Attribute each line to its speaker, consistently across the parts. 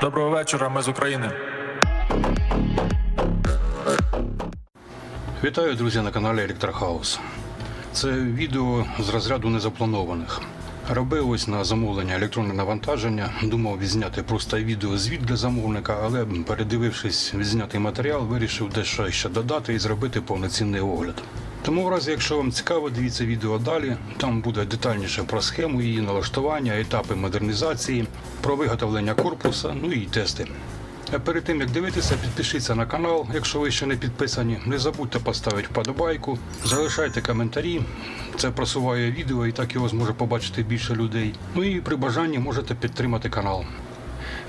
Speaker 1: Доброго вечора, ми з України.
Speaker 2: Вітаю, друзі, на каналі Електрохаус. Це відео з розряду незапланованих. Робив ось на замовлення електронне навантаження. Думав відзняти просто відеозвіт для замовника, але передивившись відзнятий матеріал, вирішив дещо ще додати і зробити повноцінний огляд. Тому, в разі, якщо вам цікаво, дивіться відео далі. Там буде детальніше про схему, її налаштування, етапи модернізації, про виготовлення корпуса, ну і тести. А перед тим як дивитися, підпишіться на канал, якщо ви ще не підписані. Не забудьте поставити вподобайку, залишайте коментарі. Це просуває відео і так його зможе побачити більше людей. Ну і при бажанні можете підтримати канал.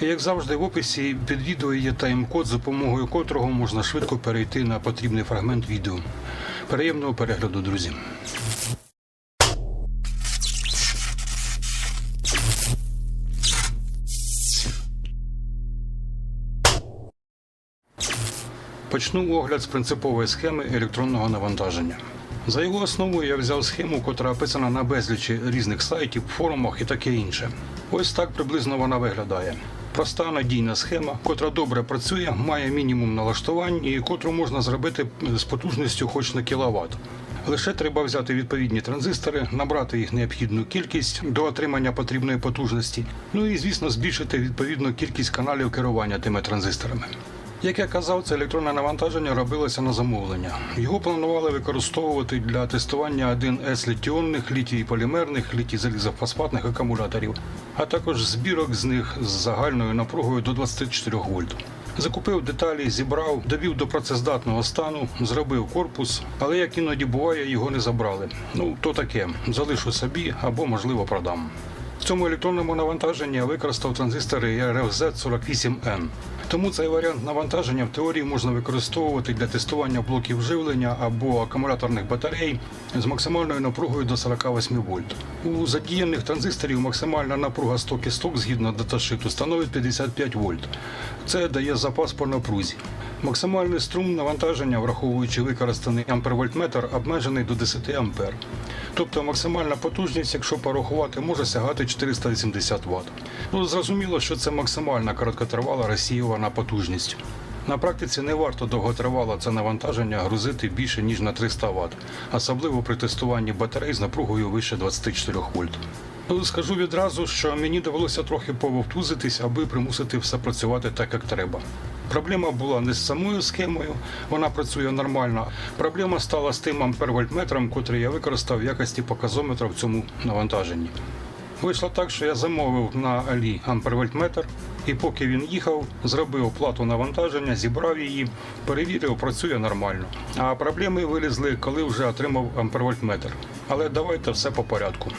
Speaker 2: І як завжди, в описі під відео є тайм-код, за допомогою котрого можна швидко перейти на потрібний фрагмент відео. Приємного перегляду, друзі. Почну огляд з принципової схеми електронного навантаження. За його основу я взяв схему, котра описана на безлічі різних сайтів, форумах і таке інше. Ось так приблизно вона виглядає. Проста надійна схема, котра добре працює, має мінімум налаштувань і котру можна зробити з потужністю хоч на кіловат. Лише треба взяти відповідні транзистори, набрати їх необхідну кількість до отримання потрібної потужності, ну і звісно збільшити відповідну кількість каналів керування тими транзисторами. Як я казав, це електронне навантаження робилося на замовлення. Його планували використовувати для тестування 1С літіонних, літій-полімерних, літій-залізофосфатних акумуляторів, а також збірок з них з загальною напругою до 24 вольт. Закупив деталі, зібрав, довів до працездатного стану, зробив корпус, але як іноді буває, його не забрали. Ну то таке, залишу собі або можливо продам. В цьому електронному навантаженні я використав транзистори RFZ48N. Тому цей варіант навантаження в теорії можна використовувати для тестування блоків живлення або акумуляторних батарей з максимальною напругою до 48 вольт. У задіяних транзисторів максимальна напруга сток і сток згідно даташиту становить 55 вольт. Це дає запас по напрузі. Максимальний струм навантаження, враховуючи використаний ампервольтметр, обмежений до 10 ампер. Тобто максимальна потужність, якщо порахувати, може сягати 480 Вт. Ну, зрозуміло, що це максимальна короткотривала розсіювана потужність. На практиці не варто довготривало це навантаження грузити більше ніж на 300 Вт, особливо при тестуванні батарей з напругою вище 24 вольт. Ну, Скажу відразу, що мені довелося трохи пововтузитись, аби примусити все працювати так, як треба. Проблема була не з самою схемою, вона працює нормально. Проблема стала з тим ампервольтметром, котрий я використав в якості показометра в цьому навантаженні. Вийшло так, що я замовив на Алі ампервольтметр, і поки він їхав, зробив оплату навантаження, зібрав її, перевірив, працює нормально. А проблеми вилізли, коли вже отримав ампервольтметр. Але давайте все по порядку.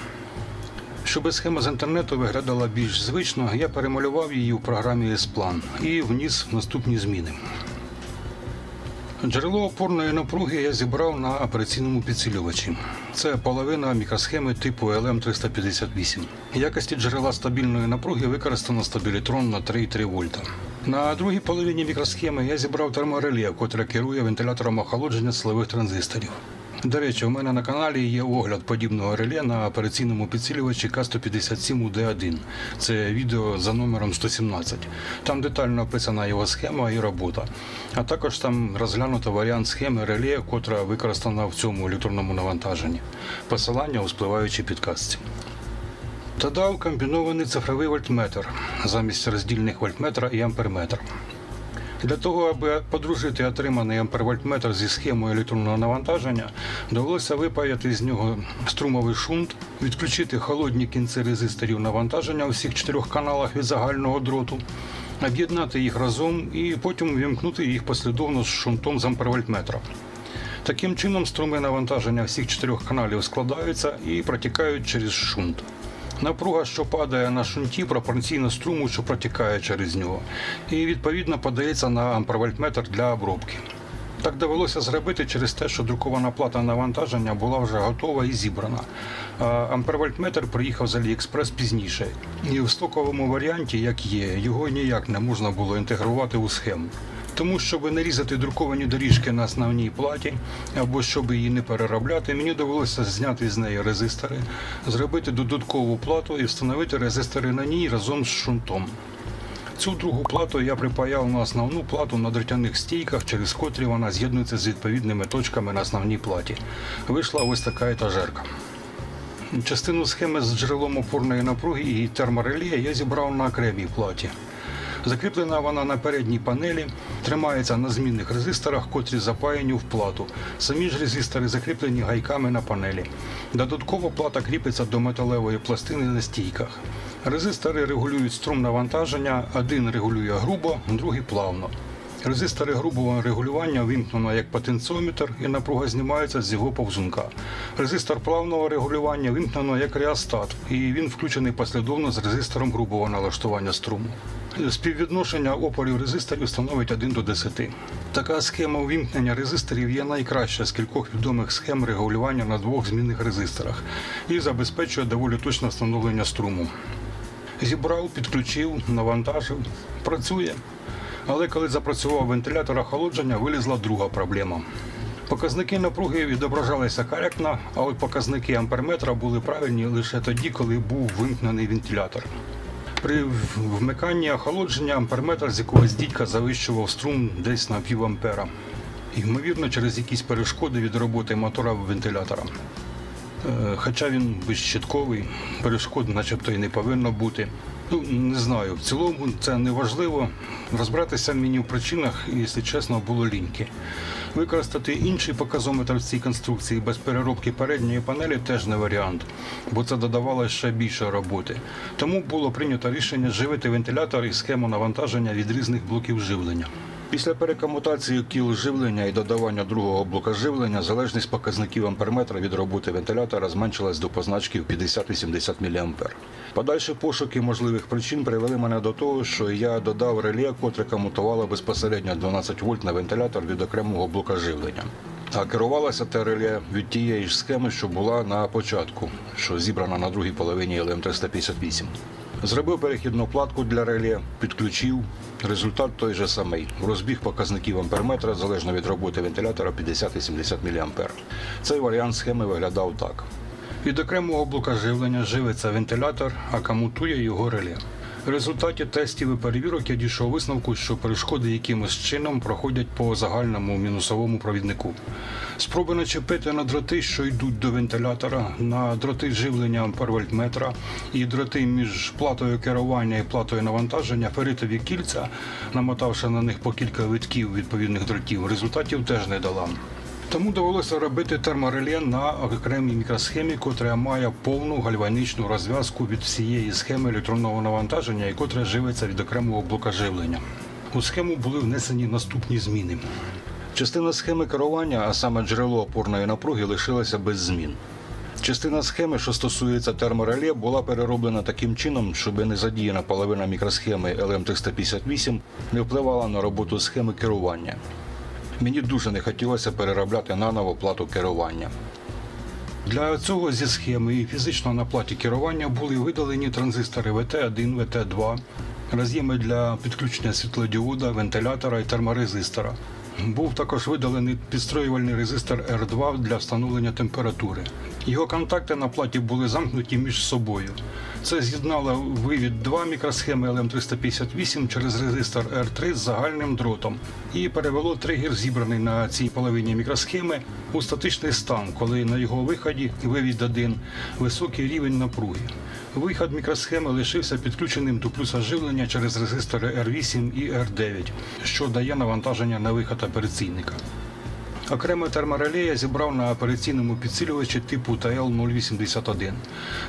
Speaker 2: Щоб схема з інтернету виглядала більш звично, я перемалював її у програмі S-Plan і вніс наступні зміни. Джерело опорної напруги я зібрав на операційному підсилювачі. Це половина мікросхеми типу LM358. Якості джерела стабільної напруги використано стабілітрон на 3,3 вольта. На другій половині мікросхеми я зібрав термореле, котре керує вентилятором охолодження силових транзисторів. До речі, у мене на каналі є огляд подібного реле на операційному підсилювачі К157 UD1. Це відео за номером 117. Там детально описана його схема і робота. А також там розглянуто варіант схеми реле, котра використана в цьому електронному навантаженні. Посилання у спливаючій підказці. Додав комбінований цифровий вольтметр замість роздільних вольтметра і амперметра. Для того, аби подружити отриманий ампервольтметр зі схемою електронного навантаження, довелося випаяти з нього струмовий шунт, відключити холодні кінці резисторів навантаження у всіх чотирьох каналах від загального дроту, об'єднати їх разом і потім вімкнути їх послідовно з шунтом з ампервольтметра. Таким чином, струми навантаження всіх чотирьох каналів складаються і протікають через шунт. Напруга, що падає на шунті, пропорційно струму, що протікає через нього, і відповідно подається на ампервольтметр для обробки. Так довелося зробити через те, що друкована плата навантаження була вже готова і зібрана. А ампервольтметр приїхав з Аліекспрес пізніше. І в стоковому варіанті, як є, його ніяк не можна було інтегрувати у схему. Тому, щоб не різати друковані доріжки на основній платі, або щоб її не переробляти, мені довелося зняти з неї резистори, зробити додаткову плату і встановити резистори на ній разом з шунтом. Цю другу плату я припаяв на основну плату на дротяних стійках, через котрі вона з'єднується з відповідними точками на основній платі. Вийшла ось така етажерка. Частину схеми з джерелом опорної напруги і термореле я зібрав на окремій платі. Закріплена вона на передній панелі, тримається на змінних резисторах, котрі запаяні в плату. Самі ж резистори закріплені гайками на панелі. Додатково плата кріпиться до металевої пластини на стійках. Резистори регулюють струм навантаження, один регулює грубо, другий плавно. Резистори грубого регулювання вимкнено як потенціометр і напруга знімається з його повзунка. Резистор плавного регулювання вимкнено як реостат, і він включений послідовно з резистором грубого налаштування струму. Співвідношення опорів резисторів становить 1 до 10. Така схема увімкнення резисторів є найкраща з кількох відомих схем регулювання на двох змінних резисторах і забезпечує доволі точне встановлення струму. Зібрав, підключив, навантажив, працює. Але коли запрацював вентилятор охолодження, вилізла друга проблема. Показники напруги відображалися коректно, а от показники амперметра були правильні лише тоді, коли був вимкнений вентилятор. При вмиканні охолодження амперметр з якогось дідька завищував струм десь на пів ампера. Ймовірно, через якісь перешкоди від роботи мотора вентилятора. Е, Хоча він безщитковий, перешкод начебто і не повинно бути. Ну, не знаю, в цілому це не важливо. Розбиратися мені в причинах, якщо чесно, було ліньки. Використати інший показометр в цій конструкції без переробки передньої панелі теж не варіант, бо це додавало ще більше роботи. Тому було прийнято рішення живити вентилятор і схему навантаження від різних блоків живлення. Після перекомутації кіл живлення і додавання другого блока живлення залежність показників амперметра від роботи вентилятора зменшилась до позначки в 50-80 мА. Подальші пошуки можливих причин привели мене до того, що я додав реле, котре комутувало безпосередньо 12 вольт на вентилятор від окремого блока живлення. А керувалося те реле від тієї ж схеми, що була на початку, що зібрана на другій половині ЛМ358. Зробив перехідну платку для реле, підключив. Результат той же самий. Розбіг показників амперметра залежно від роботи вентилятора 50-70 мА. Цей варіант схеми виглядав так. Від окремого блока живлення живиться вентилятор, а комутує його реле. В результаті тестів і перевірок я дійшов висновку, що перешкоди якимось чином проходять по загальному мінусовому провіднику. Спроби начепити на дроти, що йдуть до вентилятора, на дроти живлення ампервольтметра і дроти між платою керування і платою навантаження, феритові кільця, намотавши на них по кілька витків відповідних дротів, результатів теж не дала. Тому довелося робити термореле на окремій мікросхемі, котра має повну гальванічну розв'язку від всієї схеми електронного навантаження і котра живиться від окремого блока живлення. У схему були внесені наступні зміни. Частина схеми керування, а саме джерело опорної напруги, лишилася без змін. Частина схеми, що стосується термореле, була перероблена таким чином, щоб незадіяна половина мікросхеми LM358 не впливала на роботу схеми керування. Мені дуже не хотілося переробляти наново плату керування. Для цього зі схеми і фізично на платі керування були видалені транзистори VT1, VT2, роз'єми для підключення світлодіода, вентилятора і терморезистора. Був також видалений підстроювальний резистор R2 для встановлення температури. Його контакти на платі були замкнуті між собою. Це з'єднало вивід 2 мікросхеми LM358 через резистор R3 з загальним дротом і перевело тригер, зібраний на цій половині мікросхеми, у статичний стан, коли на його виході вивід 1 високий рівень напруги. Вихід мікросхеми лишився підключеним до плюса живлення через резистори R8 і R9, що дає навантаження на вихід операційника. Окреме термореле я зібрав на операційному підсилювачі типу TL081.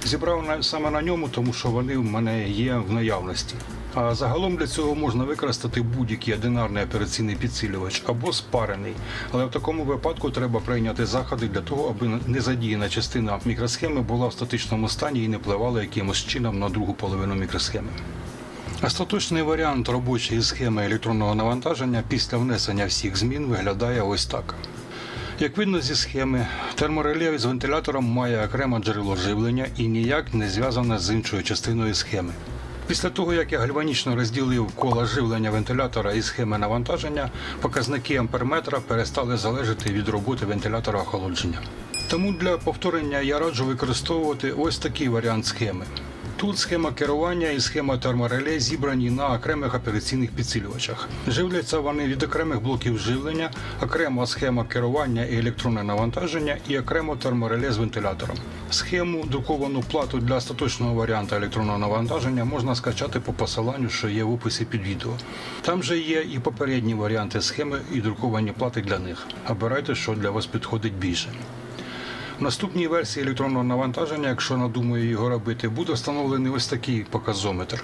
Speaker 2: Зібрав на- саме на ньому, тому що вони в мене є в наявності. А загалом для цього можна використати будь-який одинарний операційний підсилювач або спарений. Але в такому випадку треба прийняти заходи для того, аби незадіяна частина мікросхеми була в статичному стані і не впливала якимось чином на другу половину мікросхеми. Остаточний варіант робочої схеми електронного навантаження після внесення всіх змін виглядає ось так. Як видно зі схеми, термореле з вентилятором має окреме джерело живлення і ніяк не зв'язане з іншою частиною схеми. Після того, як я гальванічно розділив коло живлення вентилятора і схеми навантаження, показники амперметра перестали залежати від роботи вентилятора охолодження. Тому для повторення я раджу використовувати ось такий варіант схеми. Тут схема керування і схема термореле зібрані на окремих операційних підсилювачах. Живляться вони від окремих блоків живлення, окрема схема керування і електронне навантаження і окремо термореле з вентилятором. Схему друковану плату для остаточного варіанту електронного навантаження можна скачати по посиланню, що є в описі під відео. Там же є і попередні варіанти схеми і друковані плати для них. Обирайте, що для вас підходить більше. В наступній версії електронного навантаження, якщо надумаю його робити, буде встановлений ось такий показометр.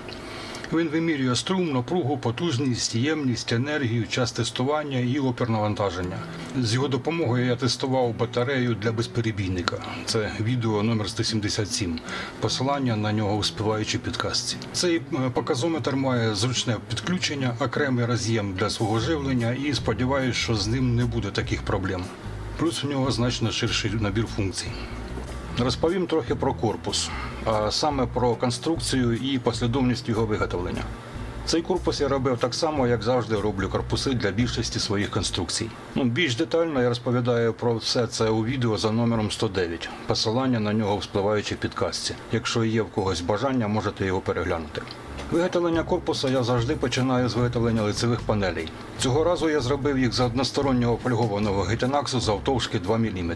Speaker 2: Він вимірює струм, напругу, потужність, ємність, енергію, час тестування і опір навантаження. З його допомогою я тестував батарею для безперебійника. Це відео номер 177. Посилання на нього у співаючій підказці. Цей е, показометр має зручне підключення, окремий роз'єм для свого живлення і сподіваюся, що з ним не буде таких проблем. Плюс у нього значно ширший набір функцій. Розповім трохи про корпус, а саме про конструкцію і послідовність його виготовлення. Цей корпус я робив так само, як завжди роблю корпуси для більшості своїх конструкцій. Ну, більш детально я розповідаю про все це у відео за номером 109. Посилання на нього в спливаючій підказці. Якщо є в когось бажання, можете його переглянути. Виготовлення корпуса я завжди починаю з виготовлення лицевих панелей. Цього разу я зробив їх з одностороннього фольгованого гітенаксу завтовшки 2 мм.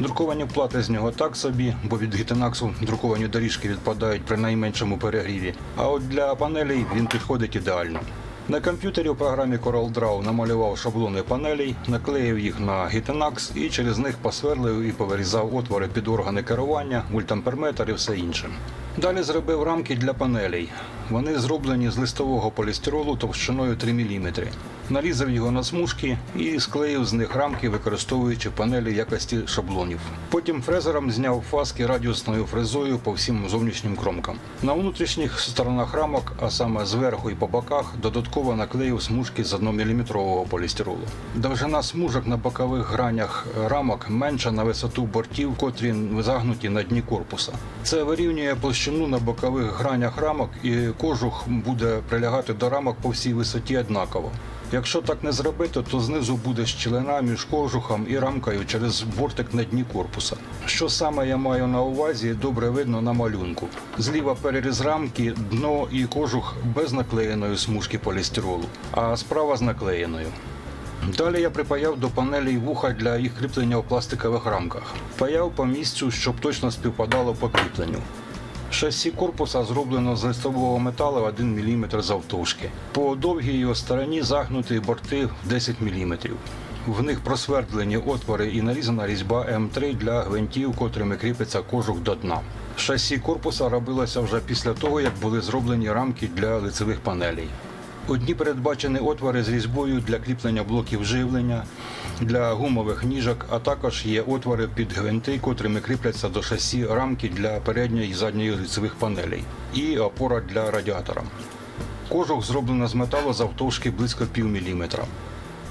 Speaker 2: Друковані плати з нього так собі, бо від гітенаксу друковані доріжки відпадають при найменшому перегріві. А от для панелей він підходить ідеально. На комп'ютері в програмі CorelDRAW намалював шаблони панелей, наклеїв їх на Gitenax і через них посверлив і повирізав отвори під органи керування, мультамперметр і все інше. Далі зробив рамки для панелей. Вони зроблені з листового полістиролу товщиною 3 мм. Нарізав його на смужки і склеїв з них рамки, використовуючи панелі якості шаблонів. Потім фрезером зняв фаски радіусною фрезою по всім зовнішнім кромкам. На внутрішніх сторонах рамок, а саме зверху і по боках, додатково наклеїв смужки з 1-мм полістиролу. Довжина смужок на бокових гранях рамок менша на висоту бортів, котрі загнуті на дні корпуса. Це вирівнює площину на бокових гранях рамок, і кожух буде прилягати до рамок по всій висоті однаково. Якщо так не зробити, то знизу буде щілина між кожухом і рамкою через бортик на дні корпуса. Що саме я маю на увазі, добре видно на малюнку. Зліва переріз рамки, дно і кожух без наклеєної смужки полістиролу, а справа з наклеєною. Далі я припаяв до панелей вуха для їх кріплення у пластикових рамках. Паяв по місцю, щоб точно співпадало по кріпленню. Шасі корпуса зроблено з листового металу 1 мм завтовшки. По довгій його стороні загнуті борти 10 мм. В них просвердлені отвори і нарізана різьба М3 для гвинтів, котрими кріпиться кожух до дна. Шасі корпуса робилося вже після того, як були зроблені рамки для лицевих панелей. Одні передбачені отвори з різьбою для кріплення блоків живлення, для гумових ніжок, а також є отвори під гвинти, котрими кріпляться до шасі рамки для передньої і задньої лицевих панелей, і опора для радіатора. Кожух зроблено з металу завтовшки близько пів міліметра.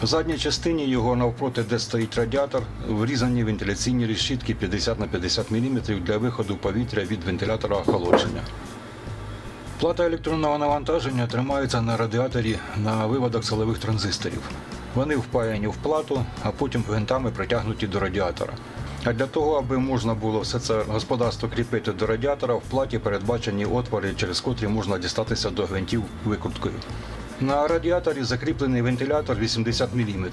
Speaker 2: В задній частині його навпроти, де стоїть радіатор, врізані вентиляційні решітки 50 на 50 мм для виходу повітря від вентилятора охолодження. Плата електронного навантаження тримається на радіаторі на виводах силових транзисторів. Вони впаяні в плату, а потім гвинтами притягнуті до радіатора. А для того, аби можна було все це господарство кріпити до радіатора, в платі передбачені отвори, через котрі можна дістатися до гвинтів викруткою. На радіаторі закріплений вентилятор 80 мм.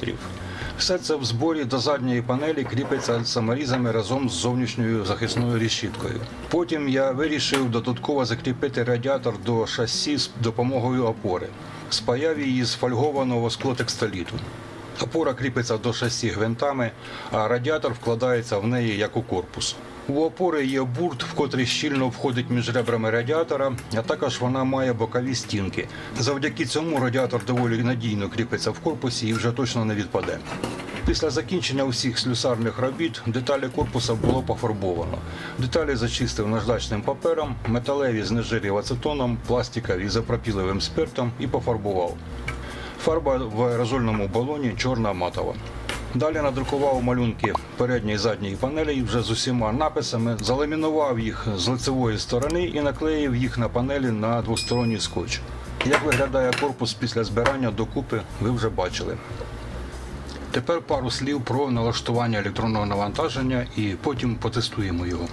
Speaker 2: Все це в зборі до задньої панелі кріпиться саморізами разом з зовнішньою захисною решіткою. Потім я вирішив додатково закріпити радіатор до шасі з допомогою опори. Спаяв її з фольгованого склотекстоліту. Опора кріпиться до шасі гвинтами, а радіатор вкладається в неї як у корпус. У опори є бурт, в котрий щільно входить між ребрами радіатора, а також вона має бокові стінки. Завдяки цьому радіатор доволі надійно кріпиться в корпусі і вже точно не відпаде. Після закінчення усіх слюсарних робіт деталі корпуса було пофарбовано. Деталі зачистив наждачним папером, металеві знежирів ацетоном, пластикові ізопропіловим спиртом і пофарбував. Фарба в аерозольному балоні чорна матова. Далі надрукував малюнки передньої і задньої панелі вже з усіма написами, заламінував їх з лицевої сторони і наклеїв їх на панелі на двосторонній скотч. Як виглядає корпус після збирання докупи, ви вже бачили. Тепер пару слів про налаштування електронного навантаження і потім потестуємо його.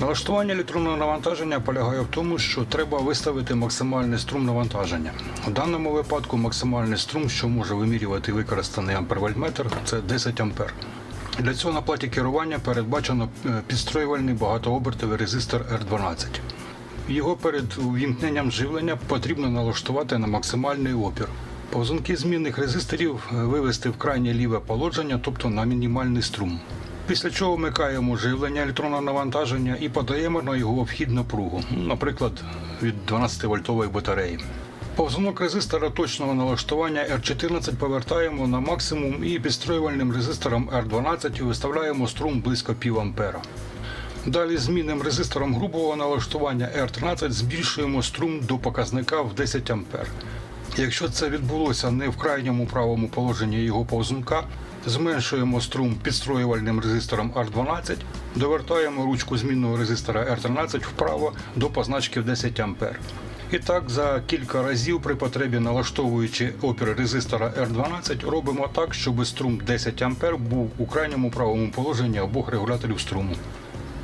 Speaker 2: Налаштування електронного навантаження полягає в тому, що треба виставити максимальний струм навантаження. У даному випадку максимальний струм, що може вимірювати використаний ампервольтметр, це 10 ампер. Для цього на платі керування передбачено е, підстроювальний багатообертовий резистор R12. Його перед увімкненням живлення потрібно налаштувати на максимальний опір. Повзунки змінних резисторів е, вивести в крайнє ліве положення, тобто на мінімальний струм. Після чого вмикаємо живлення електронного навантаження і подаємо на його вхід напругу, наприклад, від 12-вольтової батареї. Повзунок резистора точного налаштування R14 повертаємо на максимум і підстроювальним резистором R12 виставляємо струм близько пів ампера. Далі змінним резистором грубого налаштування R13 збільшуємо струм до показника в 10 А. Якщо це відбулося не в крайньому правому положенні його повзунка, зменшуємо струм підстроювальним резистором R12, довертаємо ручку змінного резистора R13 вправо до позначки в 10 А. І так за кілька разів при потребі налаштовуючи опір резистора R12, робимо так, щоб струм 10 А був у крайньому правому положенні обох регуляторів струму.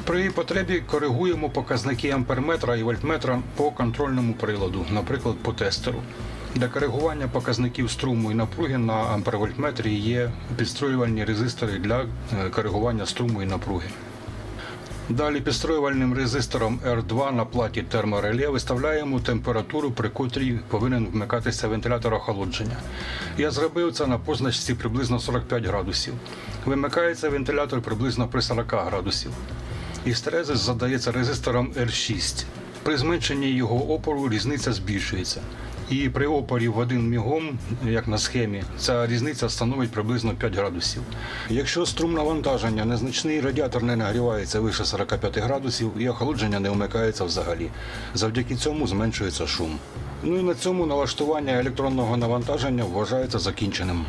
Speaker 2: При потребі коригуємо показники амперметра і вольтметра по контрольному приладу, наприклад, по тестеру. Для коригування показників струму і напруги на ампервольтметрі є підстроювальні резистори для е, коригування струму і напруги. Далі підстроювальним резистором R2 на платі термореле виставляємо температуру, при котрій повинен вмикатися вентилятор охолодження. Я зробив це на позначці приблизно 45 градусів. Вимикається вентилятор приблизно при 40 градусів. Істерезис задається резистором R6. При зменшенні його опору різниця збільшується. І при опорі в один мігом, як на схемі, ця різниця становить приблизно 5 градусів. Якщо струм навантаження незначний, радіатор не нагрівається вище 45 градусів і охолодження не вмикається взагалі. Завдяки цьому зменшується шум. Ну і на цьому налаштування електронного навантаження вважається закінченим.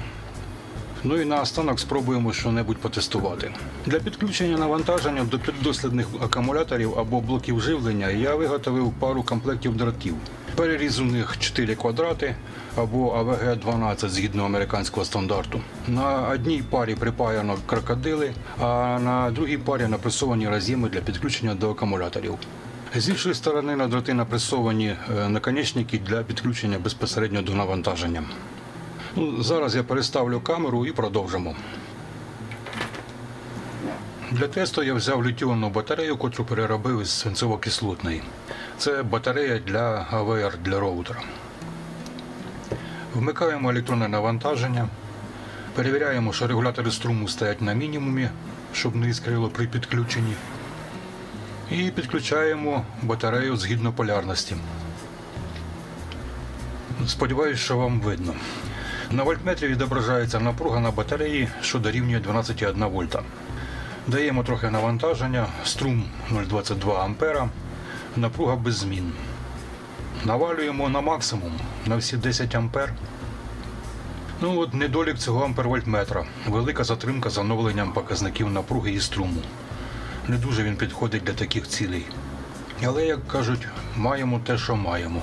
Speaker 2: Ну і наостанок спробуємо щось потестувати. Для підключення навантаження до піддослідних акумуляторів або блоків живлення я виготовив пару комплектів дротів. Переріз у них 4 квадрати або АВГ-12 згідно американського стандарту. На одній парі припаяно крокодили, а на другій парі напресовані разіми для підключення до акумуляторів. З іншої сторони на дроти напресовані е, наконечники для підключення безпосередньо до навантаження. Ну, зараз я переставлю камеру і продовжимо. Для тесту я взяв літіонну батарею, котру переробив із свинцово-кислотної. Це батарея для АВР для роутера. Вмикаємо електронне навантаження. Перевіряємо, що регулятори струму стоять на мінімумі, щоб не іскрило при підключенні. І підключаємо батарею згідно полярності. Сподіваюсь, що вам видно. На вольтметрі відображається напруга на батареї, що дорівнює 12,1 вольта. Даємо трохи навантаження, струм 0,22 ампера, напруга без змін. Навалюємо на максимум на всі 10 ампер. Ну от недолік цього ампервольтметра. Велика затримка з оновленням показників напруги і струму. Не дуже він підходить для таких цілей. Але, як кажуть, маємо те, що маємо.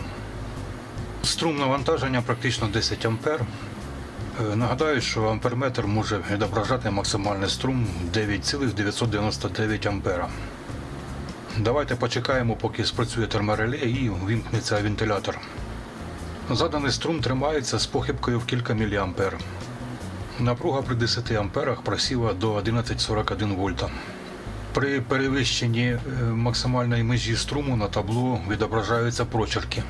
Speaker 2: Струм навантаження практично 10 ампер. Е, Нагадаю, що амперметр може відображати максимальний струм 9,999 ампера. Давайте почекаємо, поки спрацює термореле і вимкнеться вентилятор. Заданий струм тримається з похибкою в кілька міліампер. Напруга при 10 амперах просіла до 11,41 вольта. При перевищенні е, максимальної межі струму на табло відображаються прочерки.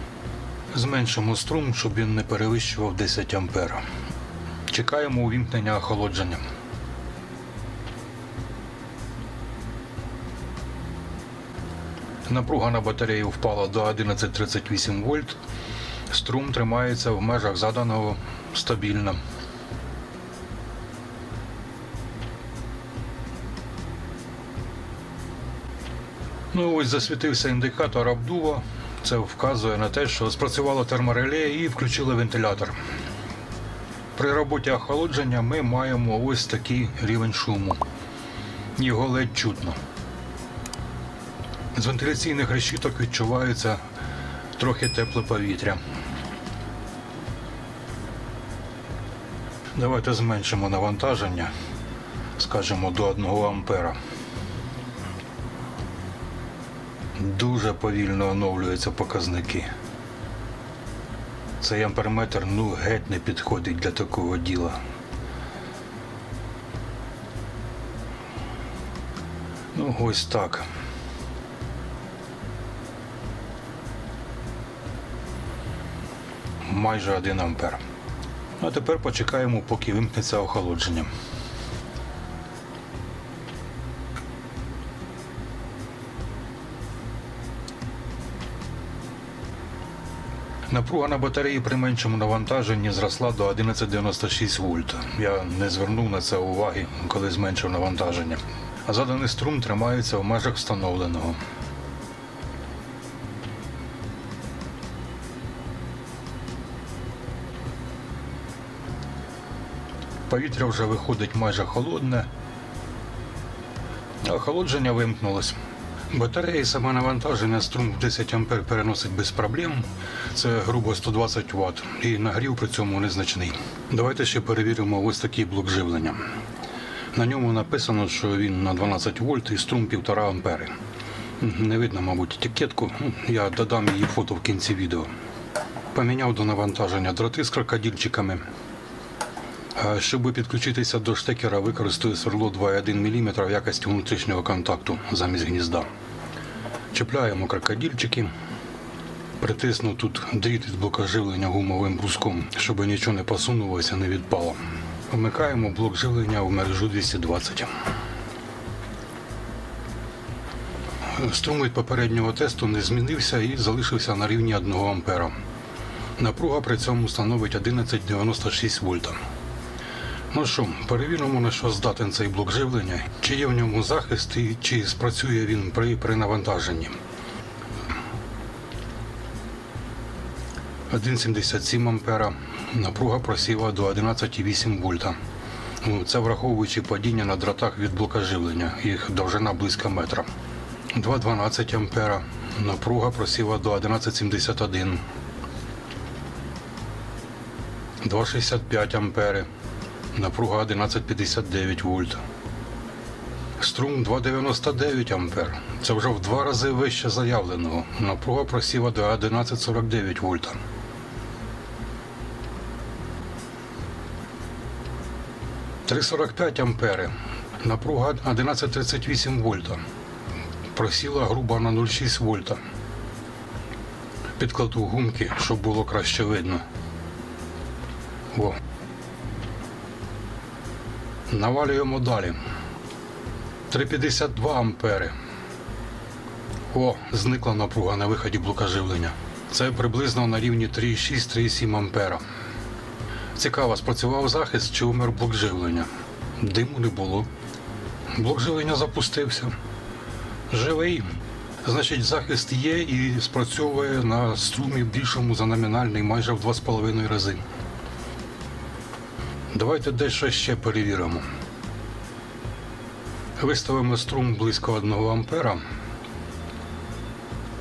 Speaker 2: Зменшимо струм, щоб він не перевищував 10 ампер. Чекаємо увімкнення охолодження. Напруга на батареї впала до 11,38 вольт. Струм тримається в межах заданого стабільно. Ну ось засвітився індикатор обдува. Це вказує на те, що спрацювало термореле і включили вентилятор. При роботі охолодження ми маємо ось такий рівень шуму. Його ледь чутно. З вентиляційних решіток відчувається трохи тепле повітря. Давайте зменшимо навантаження, скажімо, до 1 ампера. Дуже повільно оновлюються показники. Цей амперметр ну геть не підходить для такого діла. Ну, ось так. Майже 1 ампер. А тепер почекаємо, поки вимкнеться охолодження. Напруга на батареї при меншому навантаженні зросла до 1196 вольт. Я не звернув на це уваги, коли зменшив навантаження. А заданий струм тримається в межах встановленого. Повітря вже виходить майже холодне, охолодження вимкнулось. Батареї саме навантаження струм в 10 А переносить без проблем. Це грубо 120 Вт. І нагрів при цьому незначний. Давайте ще перевіримо ось такий блок живлення. На ньому написано, що він на 12 вольт і струм 1,5 ампери. Не видно, мабуть, етикетку. Я додам її фото в кінці відео. Поміняв до навантаження дроти з крокодильчиками. Щоб підключитися до штекера, використаю сверло 2,1 мм в якості внутрішнього контакту замість гнізда. Чіпляємо крокодильчики. Притисну тут дріт від блока живлення гумовим бруском, щоб нічого не посунулося, не відпало. Вмикаємо блок живлення в мережу 220. Струм від попереднього тесту не змінився і залишився на рівні 1 А. Напруга при цьому становить 1196 вольта. Ну що, перевіримо, на що здатен цей блок живлення, чи є в ньому захист і чи спрацює він при, при навантаженні. 1,77 ампера. Напруга просіла до 11,8 вольта. Ну, Це враховуючи падіння на дротах від блока живлення. Їх довжина близько метра. 2,12 ампера. Напруга просіла до 11,71. 2,65 ампери. Напруга 11,59 вольт. Струм 2,99 ампер. Це вже в два рази вище заявленого. Напруга просіла до 11,49 вольта. – 3,45 ампери. Напруга 11,38 вольта. Просіла грубо на 0,6 вольта. Підкладу гумки, щоб було краще видно. О. Навалюємо далі. 3,52 ампери. О, зникла напруга на виході блока живлення. Це приблизно на рівні 3,6-3,7 ампера. Цікаво, спрацював захист чи умер блок живлення. Диму не було. Блок живлення запустився. Живий. Значить, захист є і спрацьовує на струмі більшому за номінальний майже в 2,5 рази. Давайте дещо ще перевіримо. Виставимо струм близько 1 ампера.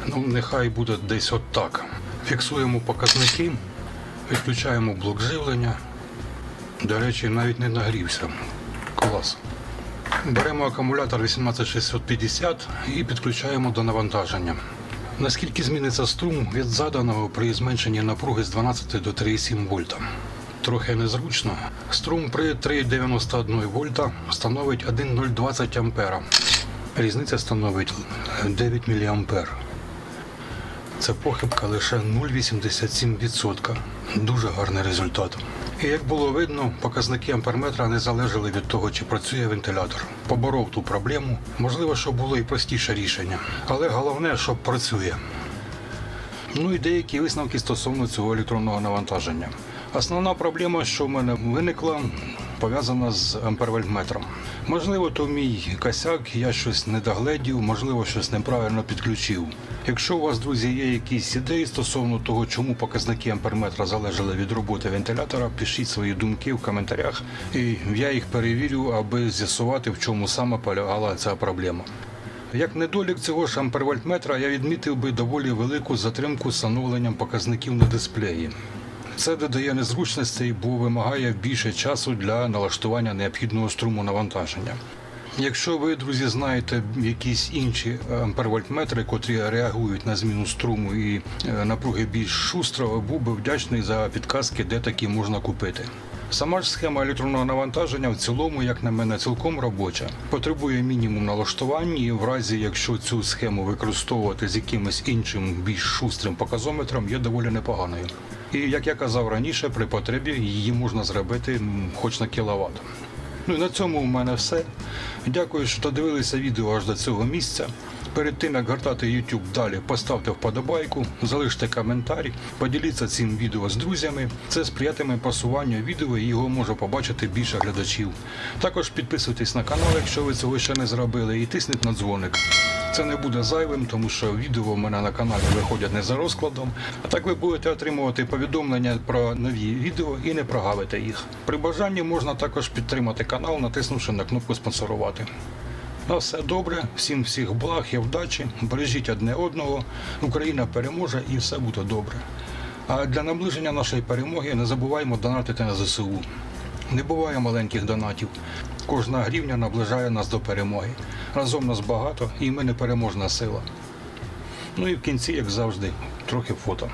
Speaker 2: Ну, нехай буде десь отак. Фіксуємо показники, відключаємо блок живлення. До речі, навіть не нагрівся. Клас. Беремо акумулятор 18650 і підключаємо до навантаження. Наскільки зміниться струм від заданого при зменшенні напруги з 12 до 3,7 вольта? Трохи незручно. Струм при 3,91 вольта становить 1,020 ампера. Різниця становить 9 мА. Це похибка лише 0,87%. Дуже гарний результат. І як було видно, показники амперметра не залежали від того, чи працює вентилятор. Поборов ту проблему. Можливо, що було і простіше рішення. Але головне, що працює. Ну і деякі висновки стосовно цього електронного навантаження. Основна проблема, що в мене виникла, пов'язана з ампервольтметром. Можливо, то мій косяк, я щось не догледів, можливо, щось неправильно підключив. Якщо у вас, друзі, є якісь ідеї стосовно того, чому показники амперметра залежали від роботи вентилятора, пишіть свої думки в коментарях, і я їх перевірю, аби з'ясувати, в чому саме полягала ця проблема. Як недолік цього ж ампервольтметра я відмітив би доволі велику затримку з встановленням показників на дисплеї. Це додає незручностей, бо вимагає більше часу для налаштування необхідного струму навантаження. Якщо ви, друзі, знаєте якісь інші ампервольтметри, котрі реагують на зміну струму і е, напруги більш шустро, був би вдячний за підказки, де такі можна купити. Сама ж схема електронного навантаження в цілому, як на мене, цілком робоча. Потребує мінімум налаштувань, і в разі, якщо цю схему використовувати з якимось іншим більш шустрим показометром, є доволі непоганою. І як я казав раніше, при потребі її можна зробити хоч на кіловат. Ну і на цьому у мене все. Дякую, що додивилися відео аж до цього місця. Перед тим як гортати YouTube далі, поставте вподобайку, залиште коментар, поділіться цим відео з друзями. Це сприятиме просуванню відео і його може побачити більше глядачів. Також підписуйтесь на канал, якщо ви цього ще не зробили, і тисніть на дзвоник. Це не буде зайвим, тому що відео у мене на каналі виходять не за розкладом. А так ви будете отримувати повідомлення про нові відео і не прогавите їх. При бажанні можна також підтримати канал, натиснувши на кнопку спонсорувати. На все добре, всім всіх благ і вдачі, бережіть одне одного, Україна переможе і все буде добре. А для наближення нашої перемоги не забуваймо донатити на ЗСУ. Не буває маленьких донатів. Кожна гривня наближає нас до перемоги. Разом нас багато і ми непереможна сила. Ну і в кінці, як завжди, трохи фото.